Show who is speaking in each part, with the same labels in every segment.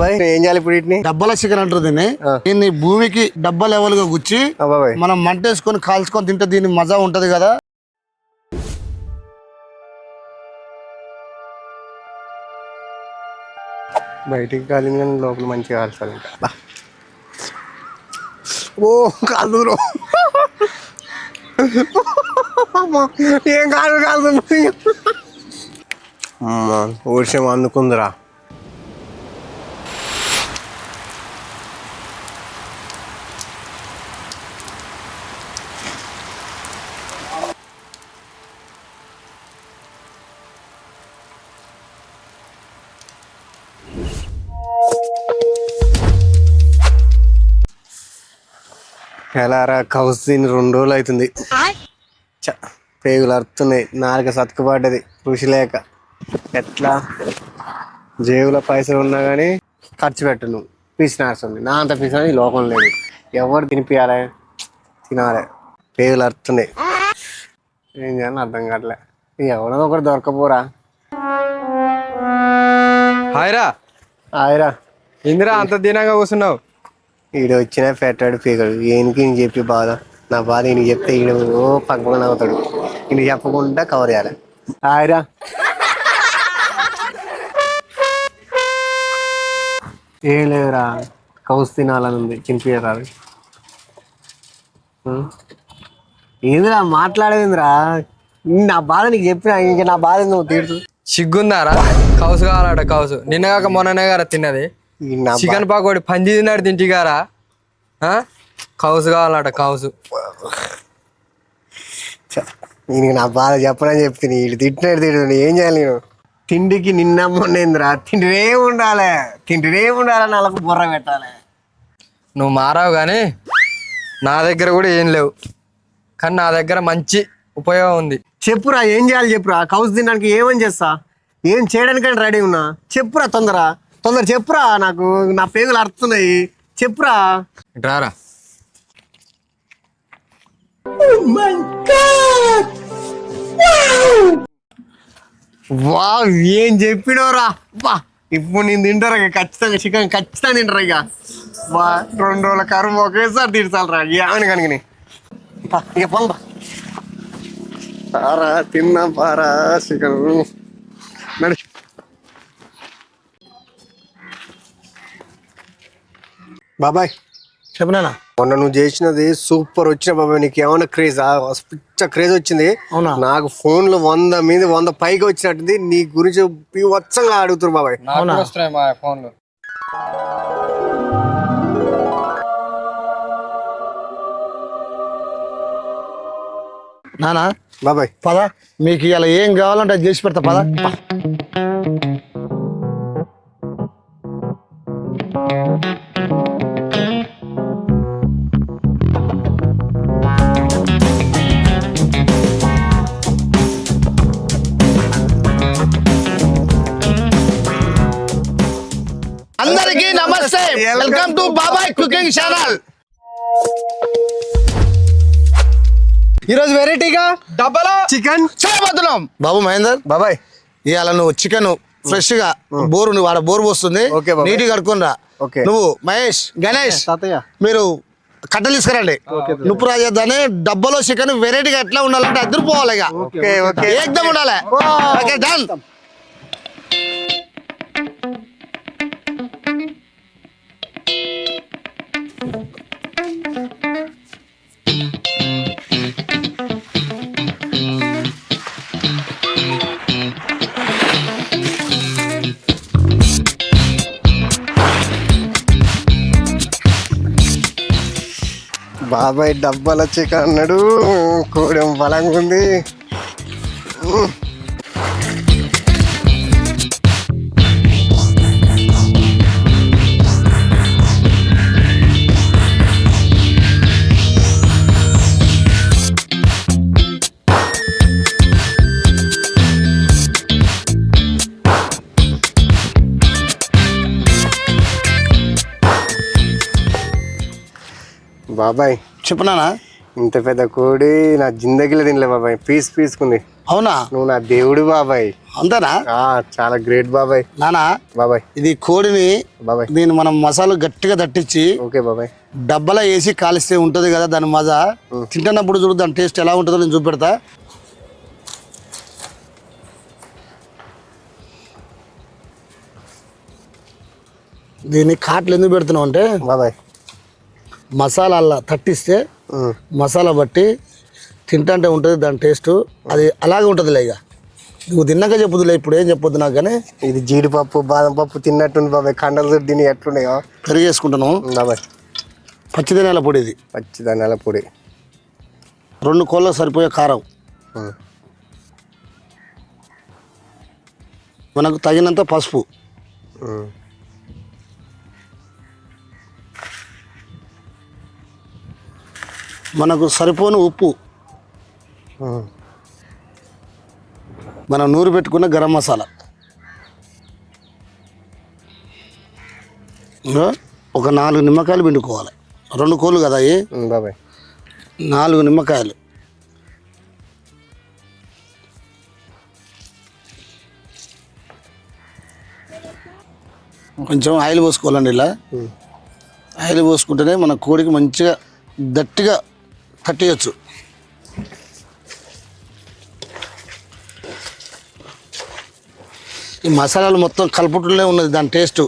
Speaker 1: బాబాయ్ ఏం చేయాలి ఇప్పుడు వీటిని?
Speaker 2: డబ్బల చికెన్ అంటారు దీన్ని. దీన్ని భూమికి డబ్బ లెవెల్గా గుచ్చి మనం మంట వేసుకొని కాల్చుకొని తింటే దీని మజా ఉంటది కదా.
Speaker 1: బయటికి కాలింది కానీ లోపల మంచిగా కాల్చాలి ఇంకా. ఓ కాదు ఏం కాదు కాదు వర్షం అందుకుందిరా. ఎలారా కౌసిన్ రెండు రోజులు అవుతుంది. చ పేగులు అరుతున్నాయి నాలుక సతుకుపడ్డది. కృషి లేక. ఎట్లా? జేబులో పైసలు ఉన్నా కానీ ఖర్చు పెట్టను పిసినాడుతుంది నా అంత పిసిన ఈ లోకం లేదు. ఎవరు తినిపియాలి? తినాలి. పేగులు అరుతున్నాయి ఏం చేయాలని అర్థం కావట్లే. ఎవడో ఒకటి దొరకపోరా?
Speaker 3: హాయ్రా.
Speaker 1: ఆయరా
Speaker 3: ఇందిరా అంత దీనంగా కూర్చున్నావు.
Speaker 1: ఈడు వచ్చినా పెట్టాడు పీకడు ఏనికి ఈయన చెప్పి బాధ. నా బాధ ఈయన చెప్తే ఈడు ఓ పక్కన అవుతాడు ఈయన చెప్పకుండా కవర్ చేయాలి. ఆయరా ఏం లేదురా. కౌసు తినాలని ఉంది. చింపియరాదు ఏందిరా మాట్లాడేదిరా నా బాధ నీకు చెప్పిన ఇంక నా బాధ నువ్వు తీర్చు
Speaker 3: సిగ్గుందారా? కౌసు కావాలట కౌసు. నిన్న కాక మొన్ననే గారా తిన్నది. చికెన్ పాకోడి పంది తిన్నాడు తింటిగారా? కౌసు కావాలట కౌసు.
Speaker 1: ఈయనకి నా బాధ చెప్పనని చెప్తుంది వీడు తిట్టినాడు తిడుతుంది ఏం చేయాలి నేను? తిండికి నిన్న మొన్నేందిరా? తిండినే ఉండాలి. తిండినే ఉండాలి నాలుగు బుర్ర పెట్టాలి.
Speaker 3: నువ్వు మారావు కానీ నా దగ్గర కూడా ఏం లేవు. కానీ నా దగ్గర మంచి ఉపయోగం ఉంది.
Speaker 1: చెప్పురా ఏం చేయాలి చెప్పురా? కౌసు తినడానికి ఏమని చేస్తా? ఏం చేయడానికని రెడీ ఉన్నా? చెప్పురా తొందర తొందర చెప్పురా నాకు నా పేగులు అరుతున్నాయి చెప్పురా.
Speaker 3: రారా.
Speaker 1: వా ఏం చెప్పినోరా. వా ఇప్పుడు నేను తింటారా ఖచ్చితంగా చికెన్ ఖచ్చితంగా తింటారా ఇక? వా రెండు రోజుల కరువు ఒకేసారి తీర్చాలరా. ఏమని కనుకని. ఇక పొందా పారా తిన్నా పారా చికెన్. నడు. బాబాయ్.
Speaker 2: చెప్పనా
Speaker 1: మొన్న నువ్వు చేసినది సూపర్ వచ్చిన బాబాయ్ నీకు ఏమైనా క్రేజ్ పిచ్చ క్రేజ్ వచ్చింది.
Speaker 2: అవునా?
Speaker 1: నాకు ఫోన్లు వంద మీద వంద పైకి వచ్చినట్టుంది. నీ గురించి వచ్చంగా అడుగుతున్నారు బాబాయ్.
Speaker 3: ఫోన్లు.
Speaker 2: నానా
Speaker 1: బాబాయ్.
Speaker 2: పద. మీకు ఇలా ఏం కావాలంటే అది చేసి పెడతా పద. పద. అందరికీ నమస్తే welcome to Babai cooking channel
Speaker 1: ఈరోజు వెరైటీగా
Speaker 3: డబ్బలో?
Speaker 1: చికెన్
Speaker 2: చేయబోతున్నాం. బాబు మహేందర్.
Speaker 1: బాబాయ్.
Speaker 2: ఇవాళ నువ్వు చికెన్ ఫ్రెష్గా బోరు నువ్వు ఆడ బోరు
Speaker 1: బాబాయ్.
Speaker 2: నీట్ కడుక్కుని రా. నువ్వు మహేష్ గణేష్
Speaker 1: తాతయ్య.
Speaker 2: మీరు కట్టెలు తీసుకురండి. నువ్వు రాజధాని డబ్బలో చికెన్ వెరైటీగా ఎట్లా ఉండాలంటే అదిరిపోవాలి ఇక.
Speaker 1: Okay okay.
Speaker 2: ఏకదం ఉండాలి. ఓకే డన్
Speaker 1: బాబాయ్ డబ్బాలు వచ్చాక అన్నాడు కోడెం బలంగా ఉంది బాబాయ్.
Speaker 2: చెప్పనానా?
Speaker 1: ఇంత పెద్ద కోడి నా జిందగీలో తినలే బాబాయ్. పీస్ పీసుకుంది.
Speaker 2: అవునా?
Speaker 1: నువ్వు నా దేవుడు బాబాయ్.
Speaker 2: అంతేనా?
Speaker 1: చాలా గ్రేట్ బాబాయ్.
Speaker 2: నానా?
Speaker 1: బాబాయ్.
Speaker 2: ఇది కోడిని
Speaker 1: బాబాయ్.
Speaker 2: దీన్ని మనం మసాలా గట్టిగా తట్టించి
Speaker 1: ఓకే బాబాయ్.
Speaker 2: డబ్బలా వేసి కాలిస్తే ఉంటుంది కదా దాని మజా. తింటున్నప్పుడు చూడు దాని టేస్ట్ ఎలా ఉంటుందో నేను చూపెడతా. దీన్ని కాట్లు ఎందుకు పెడుతున్నావు అంటే?
Speaker 1: బాబాయ్.
Speaker 2: మసాలా అలా తట్టిస్తే. మసాలా బట్టి తింటుంటే ఉంటుంది దాని టేస్ట్. అది అలాగే ఉంటుందిలే ఇక నువ్వు తిన్నాక చెప్పుదులే ఇప్పుడు ఏం చెప్పొద్దు నాకు కానీ.
Speaker 1: ఇది జీడిపప్పు బాదం పప్పు తిన్నట్టుంది బాబాయ్ కండలు తిని ఎట్లున్నాయో
Speaker 2: పెరిగేసుకుంటాను.
Speaker 1: బాబాయ్.
Speaker 2: పచ్చి ధనియాల పొడి ఇది.
Speaker 1: పచ్చి ధనియాల పొడి.
Speaker 2: రెండు కోళ్ళకు సరిపోయే కారం. మనకు తగినంత పసుపు. మనకు సరిపోని ఉప్పు. మనం నూరు పెట్టుకున్న గరం మసాలా. ఒక నాలుగు నిమ్మకాయలు పిండుకోవాలి. రెండు కోళ్ళు కదా అవి
Speaker 1: బాబాయ్.
Speaker 2: నాలుగు నిమ్మకాయలు. కొంచెం ఆయిల్ పోసుకోవాలండి ఇలా. ఆయిల్ పోసుకుంటేనే మన కోడికి మంచిగా గట్టిగా తట్టేయచ్చు ఈ మసాలాలు మొత్తం కలుపుటూనే ఉన్నది దాని టేస్ట్.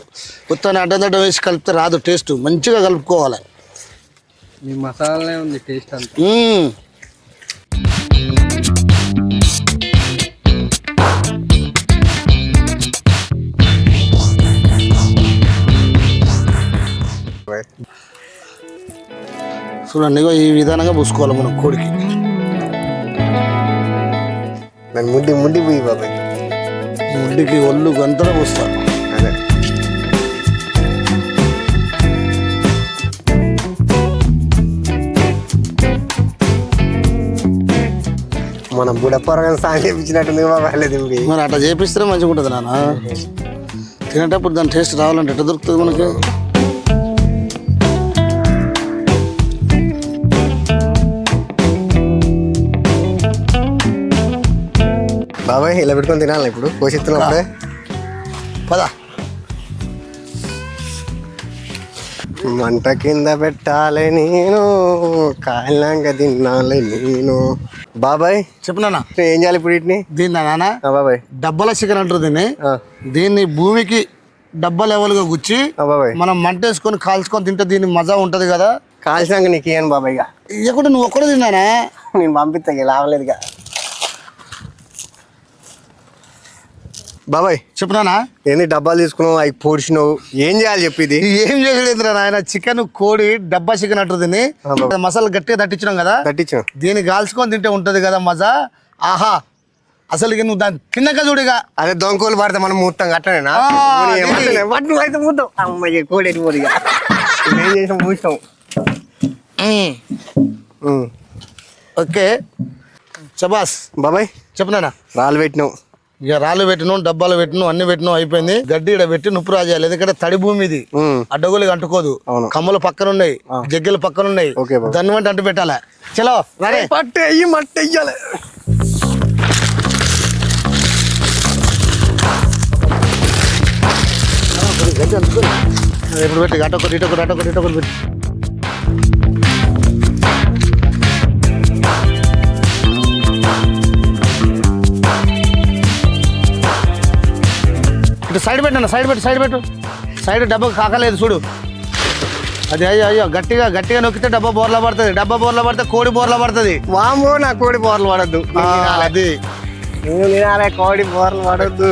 Speaker 2: మొత్తాన్ని అడ్డదడ్డ వేసి కలిపితే రాదు టేస్ట్. మంచిగా కలుపుకోవాలి.
Speaker 3: మీ మసాలానే ఉంది టేస్ట్ అంతా.
Speaker 2: చూడండి ఇగో ఈ విధానంగా పూసుకోవాలి మనం కోడికి.
Speaker 1: నన్ను ముడ్డి ముడ్డి పోయి బాబాయ్
Speaker 2: ముడ్డికి ఒళ్ళు గంతలో పూస్తాం.
Speaker 1: అదే. మన బుడపరగా సాంగ్ చేయించినట్టుంది బాబాయ్
Speaker 2: మరి అట్లా చేపిస్తేనే మంచిగా ఉంటుంది నాన్న. తినేటప్పుడు దాని టేస్ట్ రావాలంటే ఎట్లా దొరుకుతుంది మనకి?
Speaker 1: బాబాయ్ ఇలా పెట్టుకొని తినాలి ఇప్పుడు. పోషిస్తున్నప్పుడే
Speaker 2: పదా.
Speaker 1: మంట కింద పెట్టాలి నేను కాయలాంగ తినాలి నేను. బాబాయ్
Speaker 2: చెప్పు నాన్న.
Speaker 1: ఏం చేయాలి ఇప్పుడు వీటిని?
Speaker 2: దీన్ని నాన్న
Speaker 1: బాబాయ్.
Speaker 2: డబ్బల చికెన్ అంటారు దీన్ని. దీన్ని భూమికి డబ్బ లెవెల్గా గుచ్చి
Speaker 1: ఆ, బాబాయ్.
Speaker 2: మనం మంట వేసుకొని కాల్చుకొని తింటే దీని మజా ఉంటుంది కదా.
Speaker 1: కాల్చినాక నీకు ఇయ్యను బాబాయ్ ఇక.
Speaker 2: ఇవ్వకుండా నువ్వు ఒక్కడే తిన్నానా?
Speaker 1: నేను పంపిస్తా ఇక లావలేదుగా. బాబాయ్.
Speaker 2: చెప్పు నాన్న.
Speaker 1: ఏంది డబ్బాలు తీసుకున్నావు? అవి పొడిచినావు. ఏం చేయాలి చెప్పి ఇది?
Speaker 2: ఏం చేయలేదు నాయన చికెన్ కోడి డబ్బా చికెన్
Speaker 1: ఆ, బాబు.
Speaker 2: మసాలా గట్టిగా తట్టించినాం కదా?
Speaker 1: తట్టించు
Speaker 2: దీన్ని కాల్చుకొని తింటే ఉంటది కదా మజా? ఆహా. అసలు నువ్వు దాన్ని తిన్నాక చూడిగా
Speaker 1: అదే దొంగకోలు పడితే మనం అయితే అమ్మాయి కోడి ఎట్టిపోదు ఏం చేసాం మూసాం ఉమ్.
Speaker 2: ఓకే. చబాస్
Speaker 1: బాబాయ్.
Speaker 2: చెప్పనా
Speaker 1: రాళ్ళు పెట్టినావు.
Speaker 2: ఇక రాళ్ళు పెట్టినాం డబ్బాలు పెట్టినాం అన్ని పెట్టినాం అయిపోయింది. గడ్డి ఇక్కడ పెట్టి నుప్పు రాజేయాలి ఎందుకంటే తడి భూమి ఇది. అడ్డగోలు అంటుకోదు. కమ్మలు పక్కన ఉన్నాయి జగ్గలు పక్కన ఉన్నాయి. దాన్ని వంటి అంటు పెట్టాలి? చలో
Speaker 1: పట్టు అయ్యి మట్టి
Speaker 2: ఇప్పుడు పెట్టి అటొకటి ఇటొకటి అటొకటి ఇటొకటి పెట్టి. ఇటు సైడ్ పెట్టండి సైడ్ పెట్టు సైడ్ పెట్టు. సైడ్ డబ్బా కాకలేదు చూడు. అది అయ్యో అయ్యో గట్టిగా గట్టిగా నొక్కితే డబ్బా బోర్లా పడుతుంది. డబ్బా బోర్లా పడితే కోడి బోర్లా పడుతుంది.
Speaker 1: వామో నా కోడి బోర్లు పడద్దు.
Speaker 2: అది.
Speaker 1: నేను కోడి బోర్లు పడద్దు.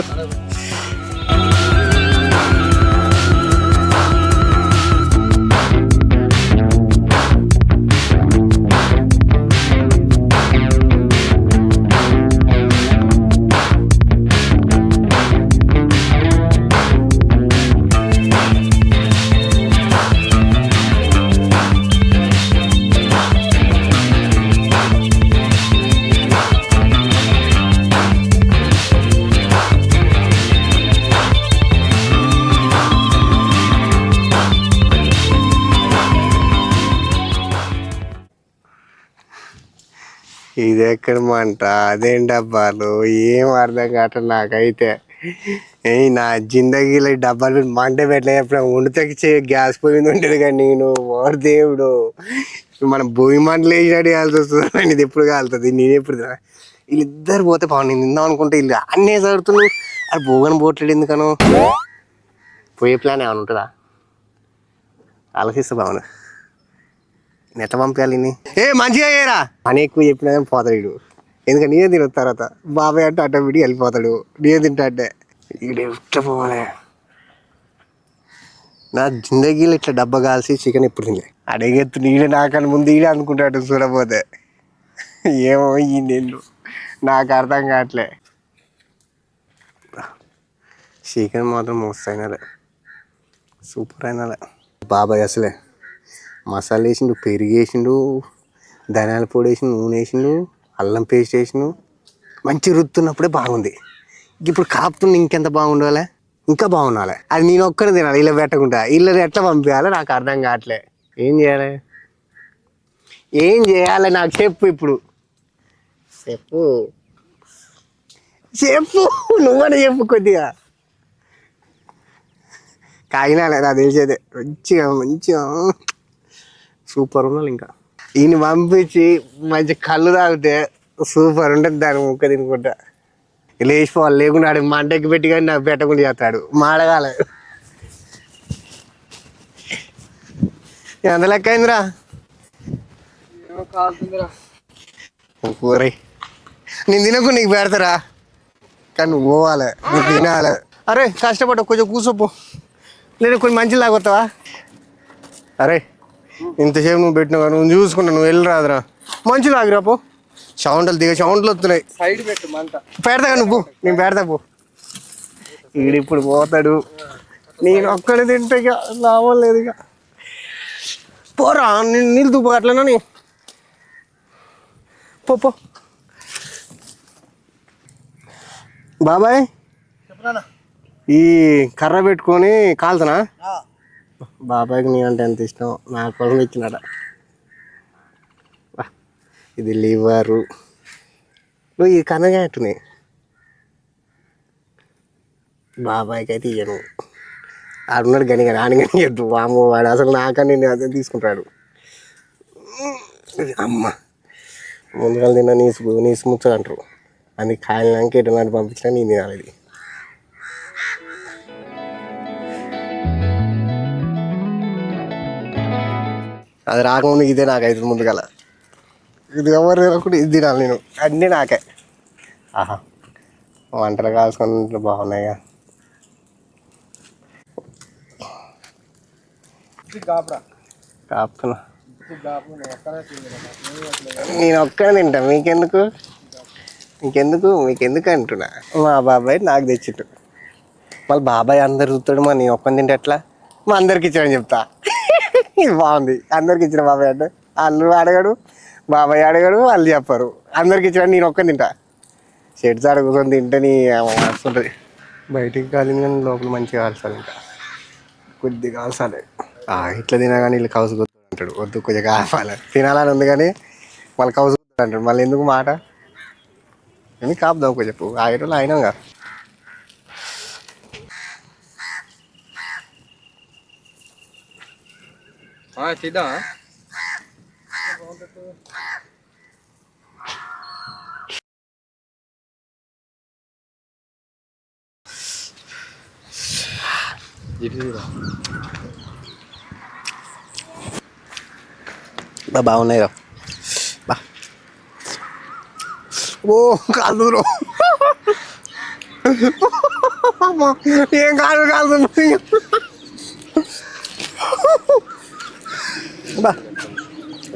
Speaker 1: ఇది మంట? అదేం డబ్బాలు ఏం అర్థం కావటం నాకైతే. ఏ నా జిందగీలో డబ్బాలు పెట్టి మంట పెట్టలే. ఎప్పుడు వండితే గ్యాస్ పోయింది ఉంటుంది కానీ నేను. ఓర్ దేవుడు. మనం భూమి మంటలు వేసినట్టు కాల్సి వస్తుంది ఇది ఎప్పుడు కాలుతుంది? నేను ఎప్పుడు వీళ్ళిద్దరు పోతే బాగుంది నేను అనుకుంటే వీళ్ళు అన్నీ చదువుతున్నావు అది భోగన పోట్లేడు ఎందుకను? పోయే ప్లాన్ ఏమైనా ఉంటుందా? ఆలోచిస్తే బాగుంది నెట్ట పంపించాలి ఇన్ని? ఏ మంచిగా అయ్యారా అని ఎక్కువ చెప్పినా పోతాడు ఎందుకంటే నేనే తిన తర్వాత. బాబాయ్ అంటే అట్ట విడి వెళ్ళిపోతాడు. నేనే తింటా అంటే. ఎట్లా పోవాలి? నా జిందగీలో ఇట్లా డబ్బా కాల్సి చికెన్ ఎప్పుడు తినలే. అడిగెత్తు నీడే నాకని ముందు ఈడే అనుకుంటాడు చూడపోతే ఏమో ఈ నేను నాకు అర్థం కావట్లే. చికెన్ మాత్రం మస్తు అయినాలే. సూపర్ అయినాలే. బాబాయ్ అసలే. మసాలా వేసిండు పెరుగు వేసిండు ధనియాల పొడి వేసిండు నూనె వేసిండు అల్లం పేస్ట్ వేసిండు. మంచి రుత్తున్నప్పుడే బాగుంది. ఇప్పుడు కాపుతున్న ఇంకెంత బాగుండాలి? ఇంకా బాగుండాలి. అది నేను ఒక్కడే తినాలి ఇలా పెట్టకుండా. ఇలా ఎట్లా పంపించాలి నాకు అర్థం కావట్లే. ఏం చేయాలి? ఏం చేయాలి నాకు చెప్పు ఇప్పుడు. చెప్పు. చెప్పు. నువ్వనే చెప్పు కొద్దిగా. కాకినాడ నాకు తెలిసేదే. మంచిగా మంచిగా. సూపర్ ఉండాలి ఇంకా. ఈయన పంపించి మంచి కళ్ళు తాగితే సూపర్ ఉంటుంది దాని ముక్క తినుకుంటా. లేచిపోవాలి లేకుండా ఆడు మంటకి పెట్టి కానీ నాకు పెట్టకుండా చేస్తాడు. మాడగాలి. ఎంత లెక్క అయిందిరా? కూరై నేను తినకు నీకు పెడతారా? కానీ నువ్వు పోవాలి నువ్వు తినాలి. అరే కష్టపడ్డా కొంచెం కూర్చోపో. లేదా కొన్ని మంచి లాగొస్తావా అరే ఇంతసేపు నువ్వు పెట్టినావు నువ్వు చూసుకుంటా నువ్వు వెళ్ళి రాదురా మంచి లాగిరా పో. సౌండ్లు దిగ సౌండ్లు వస్తున్నాయి.
Speaker 3: సైడ్ పెట్టు మంట.
Speaker 1: పెడతా నువ్వు నేను పెడతా పో. ఈడు ఇప్పుడు పోతాడు. నేను ఒక్కడే తింటే ఇక లాభం లేదు ఇక. పోరా నేను నీళ్ళు దుబ్బు అట్లనా నీ? పో బాబాయ్ ఈ కర్ర పెట్టుకొని కాలుతున్నా బాబాయ్కి నీ అంటే ఎంత ఇష్టం? నా కోసం ఇచ్చినాడ? వా, ఇది లివరు. నువ్వు ఈ కనగాటుని బాబాయ్కి అయితే ఇయ్యను. ఆడున్నాడు గని కానీ ఆని కానీ ఇయ్యద్దు. వాము వాడు అసలు నాకని నేను అదే తీసుకుంటాడు. అమ్మ. ముందుగా తిన్న నీసు నీసు ముచ్చడు అంటారు. అందుకే నాకు ఎటు పంపించినా నేను తినాలి అది రాకముందు ఇదే నాకు అవుతుంది ముందుగల ఇది ఎవరు తినకుండా ఇది తినాలి నేను. అన్నీ నాకే. ఆహా. వంటలు కాల్చుకుంటే బాగున్నాయిగా కాపుతున్నా. నేను ఒక్కడే తింటా. మీకెందుకు? మీకెందుకు? మీకెందుకు అంటున్నా. మా బాబాయ్ నాకు తెచ్చిండు. మళ్ళీ బాబాయ్ అందరు చూస్తాడు మా నేను ఒక్కని తింటే ఎట్లా? మా అందరికి ఇచ్చాడని చెప్తా. ఇది బాగుంది. అందరికి ఇచ్చిన బాబాయ్ అంటే. వాళ్ళు అడగడు బాబాయ్ అడగడు వాళ్ళు చెప్పరు. అందరికి ఇచ్చిన నేను ఒక్క తింటా. షెడ్స్ అడుగుకొని తింటని వస్తుంటుంది. బయటికి కాలింది కానీ లోపల మంచిగా కాల్చాలి ఇంకా. కొద్దిగా కాల్చాలి ఆ, ఇట్లా తినా కానీ వీళ్ళు కౌసు కొద్దు అంటాడు వద్దు కొద్దిగా కాపాలి. తినాలని ఉంది కానీ మళ్ళీ కౌసు అంటాడు మళ్ళీ ఎందుకు మాట? అని కాపుదాం ఒక చెప్పు. ఆ ఇరవై అయినాం కదా
Speaker 3: చేద్దాం.
Speaker 1: బా బాగున్నాయి రా బా. ఓ కాదు ఏం కాదు కాదు బా.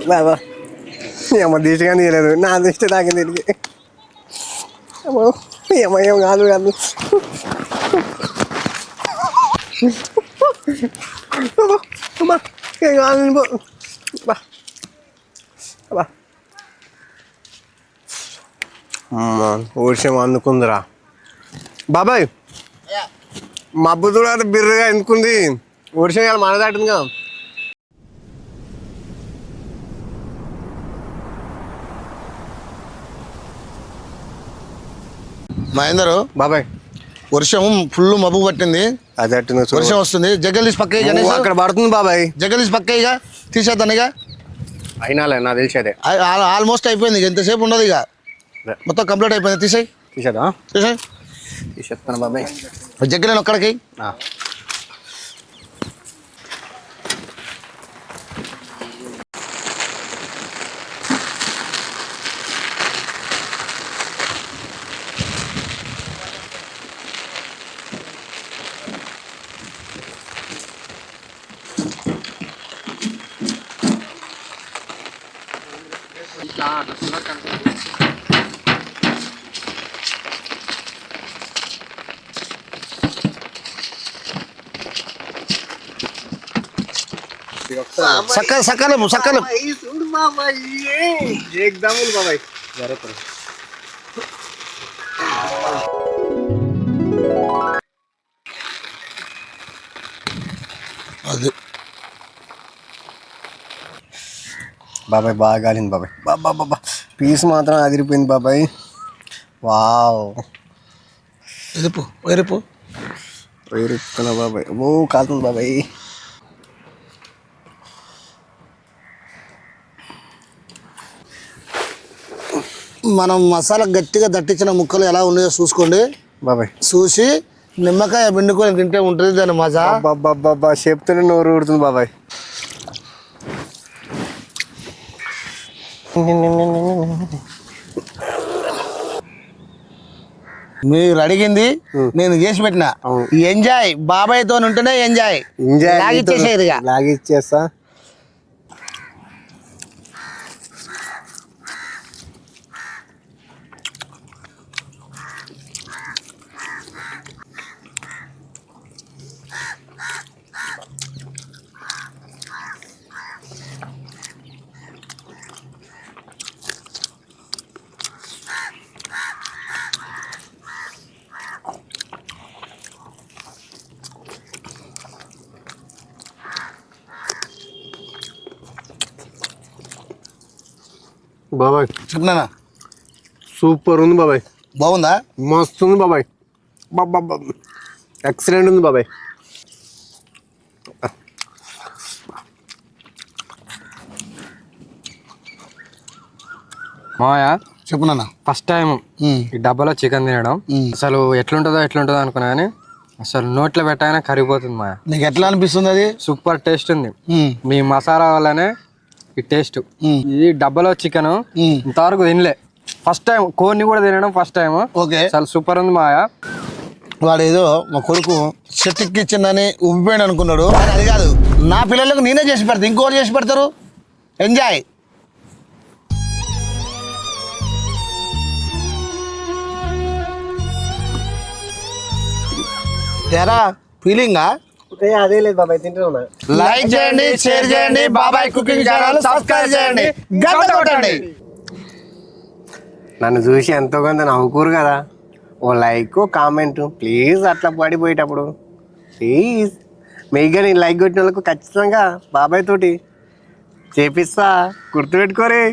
Speaker 1: బా బా. ఏమో దిష్టి కానీ తీయలేదు. నా దిష్టి తాకింది దీనికి ఏమో ఏమో ఏం కాదు కాదు. బా ఏం కాదు బా బా. బా. అమ్మా, వర్షం అందుకుందిరా బాబాయ్. మబ్బు చూడాలి బిర్రగా ఎందుకుంది? వర్షం ఇవాళ మన దాటింది కదా.
Speaker 2: మహేందరు
Speaker 1: బాబాయ్.
Speaker 2: వర్షం ఫుల్ మబ్బు పట్టింది.
Speaker 1: అది అట్టు నువ్వు చూడు.
Speaker 2: వర్షం వస్తుంది. జగ్గలు తీసి పక్క
Speaker 1: అక్కడ పడుతుంది బాబాయ్.
Speaker 2: జగ్గలు తీసి పక్క ఇక తీసేద్దాను ఇక.
Speaker 1: అయినాలే నాకు తెలిసేదే.
Speaker 2: ఆల్మోస్ట్ అయిపోయింది ఇక. ఎంతసేపు ఉండదు ఇక. మొత్తం కంప్లీట్ అయిపోయింది. తీసేయి.
Speaker 1: తీసేదా
Speaker 2: తీసేయి.
Speaker 1: తీసేస్తాను బాబాయ్.
Speaker 2: జగ్గలేను ఒక్కడికి.
Speaker 1: ఆ.
Speaker 2: సక్క సక్కలేము సక్కలేము
Speaker 1: చూడు బాబాయ్. ఏకదమ్ బాబాయ్
Speaker 2: అది.
Speaker 1: బాబాయ్ బాగా కాలింది బాబాయ్. బాబా బాబా పీస్ మాత్రం అదిరిపోయింది బాబాయ్. వావ్.
Speaker 2: ఎరుపు ఎరుపు
Speaker 1: వేరుతున్నా బాబాయ్. ఓ కాలుతుంది బాబాయ్.
Speaker 2: మనం మసాలా గట్టిగా దట్టించిన ముక్కలు ఎలా ఉన్నాయో చూసుకోండి.
Speaker 1: బాబాయ్.
Speaker 2: చూసి నిమ్మకాయ పిండుకొని తింటే ఉంటుంది దాని మజా.
Speaker 1: బాబా చెప్తూనే నోరు ఊడుతుంది బాబాయ్.
Speaker 2: మీరు అడిగింది నేను చేసి పెట్టిన. ఎంజాయ్ బాబాయ్తో ఉంటేనే ఎంజాయ్
Speaker 1: ఎంజాయ్
Speaker 2: లాగిచ్చేసేది ఇక.
Speaker 1: లాగిచ్చేస్తా. బాబాయ్.
Speaker 2: చెప్పినానా
Speaker 1: సూపర్ ఉంది బాబాయ్.
Speaker 2: బాగుందా?
Speaker 1: మస్తు ఉంది బాబాయ్. బాబా ఎక్సలెంట్ ఉంది బాబాయ్.
Speaker 3: మాయా
Speaker 2: చెప్పినానా
Speaker 3: ఫస్ట్ టైం ఈ డబ్బాలో చికెన్ తినడం. అసలు ఎట్లుంటుందో ఎట్లుంటుందో అనుకున్నా కానీ అసలు నోట్లో పెట్టగానే కరిగిపోతుంది మాయా
Speaker 2: నీకు ఎట్లా అనిపిస్తుంది అది?
Speaker 3: సూపర్ టేస్ట్ ఉంది. మీ మసాలా వల్లనే ఈ టేస్ట్. ఇది డబ్బాలో చికెన్. ఇంతవరకు తినలే. ఫస్ట్ టైం కోడిని కూడా తినడం ఫస్ట్ టైం
Speaker 2: ఓకే.
Speaker 3: చాలా సూపర్ ఉంది మాయా
Speaker 2: వాడు ఏదో మా కొడుకు చెట్టుకి ఇచ్చిందని ఉబ్బిపోయాడు అనుకున్నాడు. కానీ అది కాదు. నా పిల్లలకు నేనే చేసి పెడతా. ఇంకోటి చేసి పెడతారు. ఎంజాయ్ ఎరా ఫీలింగా
Speaker 1: అదే లేదు బాబాయ్ తింటున్నా.
Speaker 2: లైక్ చేయండి షేర్ చేయండి బాబాయ్ కుకింగ్ ఛానల్ సబ్స్క్రైబ్ చేయండి. గంట కొట్టండి.
Speaker 1: నన్ను చూసి ఎంతో కొంత నవ్వుకోరు కదా. ఓ లైక్ కామెంట్ ప్లీజ్ అట్లా పడిపోయేటప్పుడు. ప్లీజ్ మెయిగా నేను లైక్ కొట్టిన వాళ్ళకు ఖచ్చితంగా బాబాయ్ తోటి చేపిస్తా గుర్తుపెట్టుకోరే.